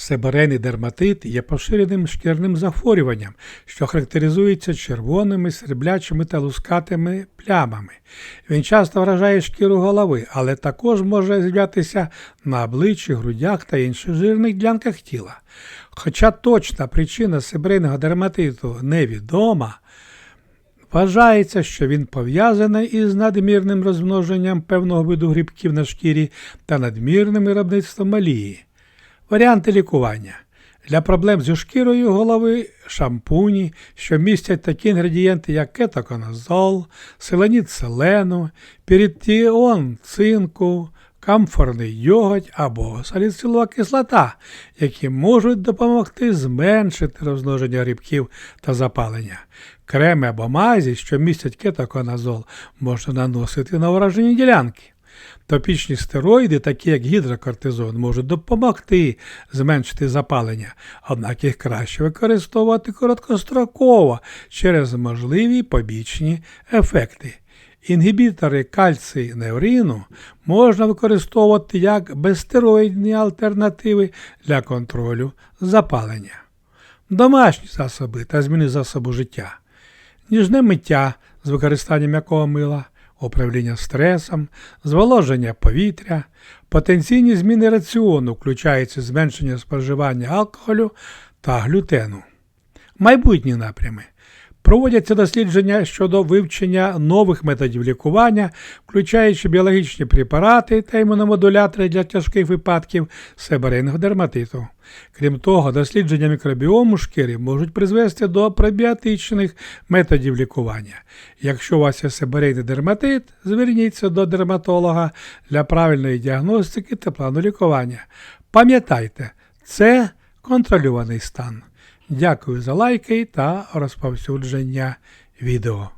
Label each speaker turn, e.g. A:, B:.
A: Себорейний дерматит є поширеним шкірним захворюванням, що характеризується червоними, сріблячими та лускатими плямами. Він часто вражає шкіру голови, але також може з'являтися на обличчі, грудях та інших жирних ділянках тіла. Хоча точна причина себорейного дерматиту невідома, Вважається, що він пов'язаний із надмірним розмноженням певного виду грибків на шкірі та надмірним виробництвом олії. Варіанти лікування. Для проблем зі шкірою голови шампуні, що містять такі інгредієнти, як кетоконазол, селеніт селену, пірітіон цинку, камфорний йоготь або саліцилова кислота, які можуть допомогти зменшити розмноження грибків та запалення. Креми або мазі, що містять кетоконазол, можна наносити на уражені ділянки. Топічні стероїди, такі як гідрокортизон, можуть допомогти зменшити запалення, однак їх краще використовувати короткостроково через можливі побічні ефекти. Інгібітори кальцій-неврину можна використовувати як безстероїдні альтернативи для контролю запалення. Домашні засоби та зміни засобу життя. Ніжне миття з використанням м'якого мила, управління стресом, зволоження повітря, потенційні зміни раціону, включаючи зменшення споживання алкоголю та глютену. Майбутні напрями. Проводяться дослідження щодо вивчення нових методів лікування, включаючи біологічні препарати та імуномодулятори для тяжких випадків себорейного дерматиту. Крім того, дослідження мікробіому шкіри можуть призвести до пробіотичних методів лікування. Якщо у вас є себорейний дерматит, зверніться до дерматолога для правильної діагностики та плану лікування. Пам'ятайте, це контрольований стан. Дякую за лайки та розповсюдження відео.